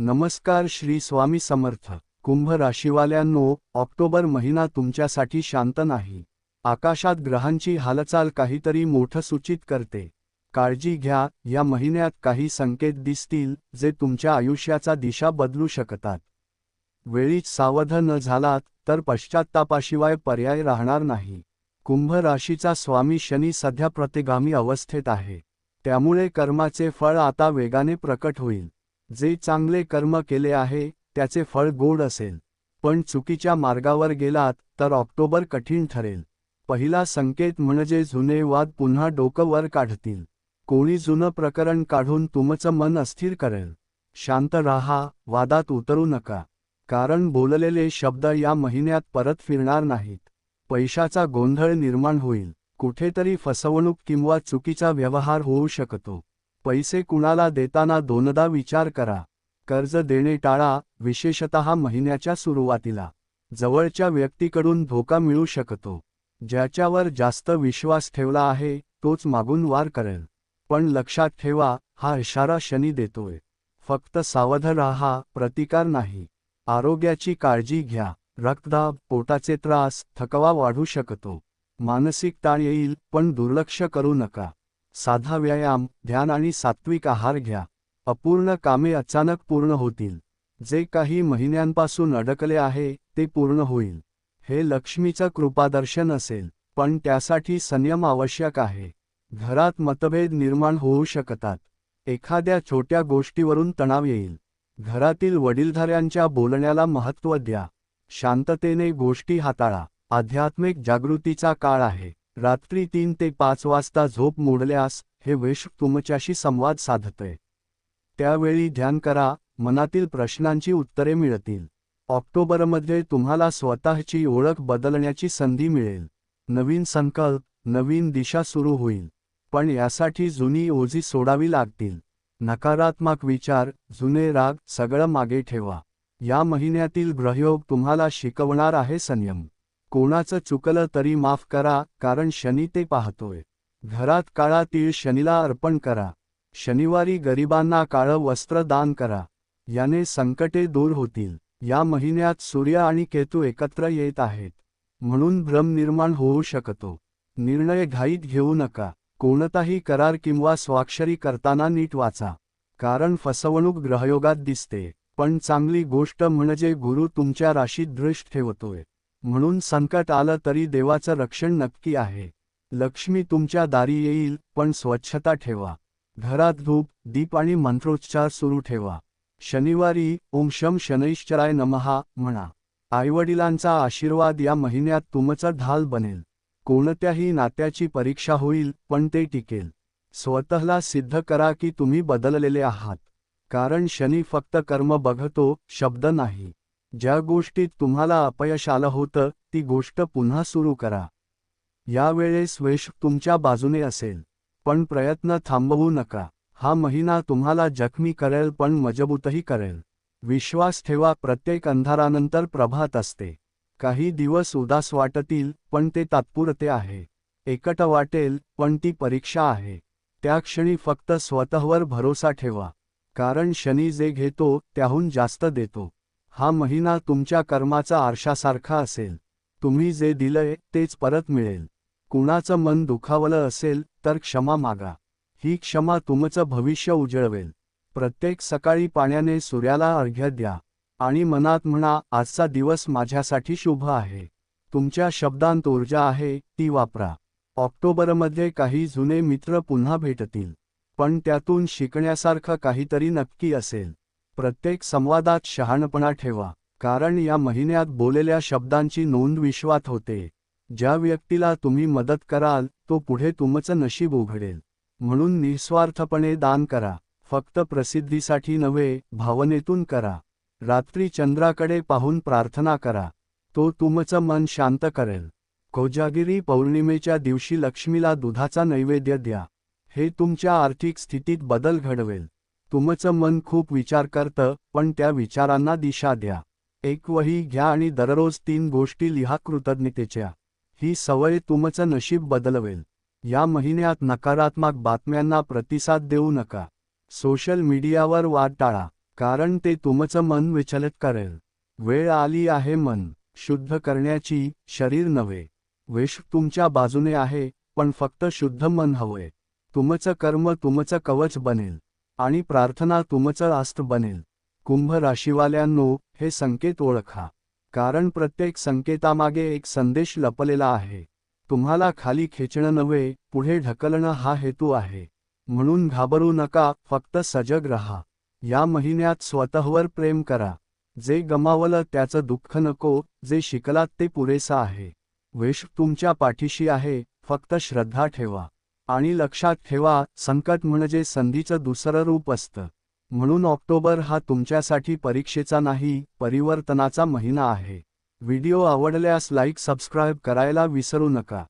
नमस्कार श्री स्वामी समर्थ. कुंभ राशीवाल्यांनो ऑक्टोबर महिना तुमच्यासाठी शांत नाही. आकाशात ग्रहांची हालचाल काहीतरी मोठं सूचित करते. काळजी घ्या या महिन्यात काही संकेत दिसतील जे तुमच्या आयुष्याचा दिशा बदलू शकतात. वेळीच सावध न झालात तर पश्चात्तापाशिवाय पर्याय राहणार नाही. कुंभ राशीचा स्वामी शनी सध्या प्रतिगामी अवस्थेत आहे. त्यामुळे कर्माचे फळ आता वेगाने प्रकट होईल. जे चांगले कर्म केले आहे त्याचे फळ गोड असेल. पण चुकीच्या मार्गावर गेलात तर ऑक्टोबर कठीण ठरेल. पहिला संकेत म्हणजे जुने वाद पुन्हा डोकं वर काढतील. कोणी जुनं प्रकरण काढून तुमचं मन अस्थिर करेल. शांत राहा वादात उतरू नका. कारण बोललेले शब्द या महिन्यात परत फिरणार नाहीत. पैशाचा गोंधळ निर्माण होईल. कुठेतरी फसवणूक किंवा चुकीचा व्यवहार होऊ शकतो. पैसे कुणाला देताना दोनदा विचार करा. कर्ज देणे टाळा विशेषतः महिन्याच्या सुरुवातीला. जवळच्या व्यक्तीकडून धोका मिळू शकतो. ज्याच्यावर जास्त विश्वास ठेवला आहे तोच मागून वार करेल. पण लक्षात ठेवा हा इशारा शनी देतोय. फक्त सावध राहा प्रतिकार नाही. आरोग्याची काळजी घ्या. रक्तदाब पोटाचे त्रास थकवा वाढू शकतो. मानसिक ताण येईल पण दुर्लक्ष करू नका. साधा व्यायाम ध्यान आणि सात्विक आहार घ्या. अपूर्ण कामे अचानक पूर्ण होतील. जे काही महिन्यांपासून अडकले आहे ते पूर्ण होईल. हे लक्ष्मीचं कृपादर्शन असेल पण त्यासाठी संयम आवश्यक आहे. घरात मतभेद निर्माण होऊ शकतात. एखाद्या छोट्या गोष्टीवरून तणाव येईल. घरातील वडीलधाऱ्यांच्या बोलण्याला महत्त्व द्या. शांततेने गोष्टी हाताळा. आध्यात्मिक जागृतीचा काळ आहे. रात्री तीन ते पाच वाजता झोप मोडल्यास हे वेश तुमच्याशी संवाद साधतय त्यावेळी ध्यान करा मनातील प्रश्नांची उत्तरे मिळतील. ऑक्टोबरमध्ये तुम्हाला स्वतःची ओळख बदलण्याची संधी मिळेल. नवीन संकल्प नवीन दिशा सुरू होईल. पण यासाठी जुनी ओझी सोडावी लागतील. नकारात्मक विचार जुने राग सगळं मागे ठेवा. या महिन्यातील ग्रहयोग तुम्हाला शिकवणार आहे संयम. कोणाचं चुकलं तरी माफ करा कारण शनी ते पाहतोय. घरात काळा तीळ शनीला अर्पण करा. शनिवारी गरिबांना काळं वस्त्र दान करा. याने संकटे दूर होतील. या महिन्यात सूर्य आणि केतू एकत्र येत आहेत. म्हणून भ्रम निर्माण होऊ शकतो. निर्णय घाईत घेऊ नका. कोणताही करार किंवा स्वाक्षरी करताना नीट वाचा. कारण फसवणूक ग्रहयोगात दिसते. पण चांगली गोष्ट म्हणजे गुरु तुमच्या राशीत दृष्ट ठेवतोय. म्हणून संकट आलं तरी देवाचं रक्षण नक्की आहे. लक्ष्मी तुमच्या दारी येईल पण स्वच्छता ठेवा. घरात धूप दीप आणि मंत्रोच्चार सुरू ठेवा. शनिवारी ओम शम शनैश्चराय नमहा म्हणा. आईवडिलांचा आशीर्वाद या महिन्यात तुमचं ढाल बनेल. कोणत्याही नात्याची परीक्षा होईल पण ते टिकेल. स्वतःला सिद्ध करा की तुम्ही बदललेले आहात. कारण शनी फक्त कर्म बघतो शब्द नाही. ज्या गोष्टीत तुम्हाला अपयश आलं होतं ती गोष्ट पुन्हा सुरू करा. यावेळेस वेश तुमच्या बाजूने असेल. पण प्रयत्न थांबवू नका. हा महिना तुम्हाला जखमी करेल पण मजबूतही करेल. विश्वास ठेवा प्रत्येक अंधारानंतर प्रभात असते. काही दिवस उदास वाटतील पण ते तात्पुरते आहे. एकट वाटेल पण ती परीक्षा आहे. त्या क्षणी फक्त स्वतःवर भरोसा ठेवा. कारण शनी जे घेतो त्याहून जास्त देतो. हा महिना तुमच्या कर्माचा आरशासारखा असेल. तुम्ही जे दिलंय तेच परत मिळेल. कुणाचं मन दुखावलं असेल तर क्षमा मागा. ही क्षमा तुमचं भविष्य उजळवेल. प्रत्येक सकाळी पाण्याने सूर्याला अर्घ्य द्या. आणि मनात म्हणा आजचा दिवस माझ्यासाठी शुभ आहे. तुमच्या शब्दांत ऊर्जा आहे ती वापरा. ऑक्टोबरमध्ये काही जुने मित्र पुन्हा भेटतील. पण त्यातून शिकण्यासारखं काहीतरी नक्की असेल. प्रत्येक संवादात शहाणपणा ठेवा. कारण या महिन्यात बोलेल्या शब्दांची नोंद विश्वात होते. ज्या व्यक्तीला तुम्ही मदत कराल तो पुढे तुमचं नशीब उघडेल. म्हणून निस्वार्थपणे दान करा. फक्त प्रसिद्धीसाठी नव्हे भावनेतून करा. रात्री चंद्राकडे पाहून प्रार्थना करा. तो तुमचं मन शांत करेल. कोजागिरी पौर्णिमेच्या दिवशी लक्ष्मीला दुधाचा नैवेद्य द्या. हे तुमच्या आर्थिक स्थितीत बदल घडवेल. तुमचं मन खूप विचार करतं पण त्या विचारांना दिशा द्या. एक वही घ्या आणि दररोज तीन गोष्टी लिहा कृतज्ञतेच्या. ही सवय तुमचं नशीब बदलवेल. या महिन्यात नकारात्मक बातम्यांना प्रतिसाद देऊ नका. सोशल मीडियावर वाद टाळा कारण ते तुमचं मन विचलित करेल. वेळ आली आहे मन शुद्ध करण्याची शरीर नव्हे. विष तुमच्या बाजूने आहे पण फक्त शुद्ध मन हवंय. तुमचं कर्म तुमचं कवच बनेल. आणि प्रार्थना तुमचं आस्त बनेल. कुंभ राशीवाल्यांनो हे संकेत ओळखा. कारण प्रत्येक संकेतामागे एक संदेश लपलेला आहे. तुम्हाला खाली खेचणं नव्हे पुढे ढकलणं हा हेतू आहे. म्हणून घाबरू नका फक्त सजग रहा. या महिन्यात स्वतःवर प्रेम करा. जे गमावलं त्याचं दुःख नको जे शिकलात ते पुरेसं आहे. वेश तुमच्या पाठीशी आहे फक्त श्रद्धा ठेवा. आणि लक्षात ठेवा संकट म्हणजे संधीचं दुसरं रूप असतं. म्हणून ऑक्टोबर हा तुमच्यासाठी परीक्षेचा नाही परिवर्तनाचा महिना आहे. व्हिडिओ आवडल्यास लाईक सबस्क्राईब करायला विसरू नका.